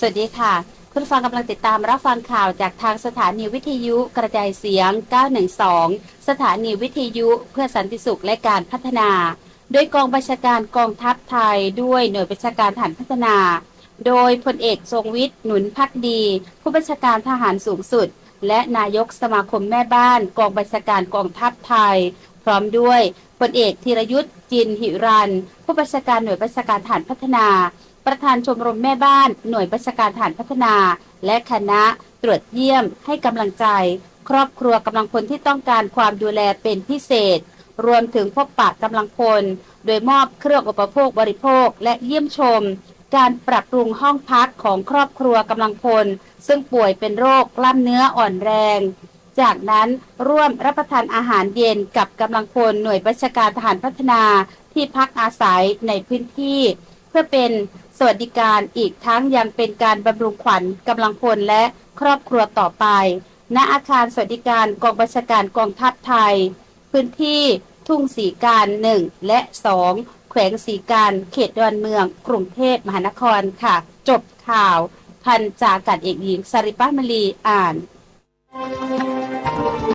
สวัสดีค่ะ คุณฟังกำลังติดตามรับฟังข่าวจากทางสถานีวิทยุกระจายเสียง 912 สถานีวิทยุเพื่อสันติสุขและการพัฒนา โดยกองบัญชาการกองทัพไทยด้วยหน่วยบัญชาการฐานพัฒนา โดยพลเอกทรงวิทย์หนุนพักดี ผู้บัญชาการทหารสูงสุด และนายกสมาคมแม่บ้าน กองบัญชาการกองทัพไทย พร้อมด้วยพลเอกธีรยุทธ์จินหิรันผู้บัญชาการหน่วยบัญชาการฐานพัฒนา ประธานชมรมแม่บ้าน หน่วยบัญชาการฐานพัฒนา และคณะตรวจเยี่ยมให้กำลังใจ ครอบครัวกำลังพลที่ต้องการความดูแลเป็นพิเศษ รวมถึงพบปะกำลังพล โดยมอบเครื่องอุปโภคบริโภคและเยี่ยมชม การปรับปรุงห้องพักของครอบครัวกำลังพล ซึ่งป่วยเป็นโรคกล้ามเนื้ออ่อนแรง จากนั้นร่วมรับประทานอาหารเย็นกับกำลังพลหน่วยบัญชาการทหารพัฒนาที่พักอาศัยในพื้นที่ พื่อเป็นสวัสดิการอีกทั้งยังเป็นการบำรุงขวัญกำลังพลและครอบครัวต่อไป ณอาคารสวัสดิการกองบัญชาการกองทัพไทย พื้นที่ทุ่งสีการหนึ่งและสองแขวงสีการเขตดอนเมือง กรุงเทพมหานครค่ะ จบข่าว พันจากาศเอกหญิงสริปามลีอ่าน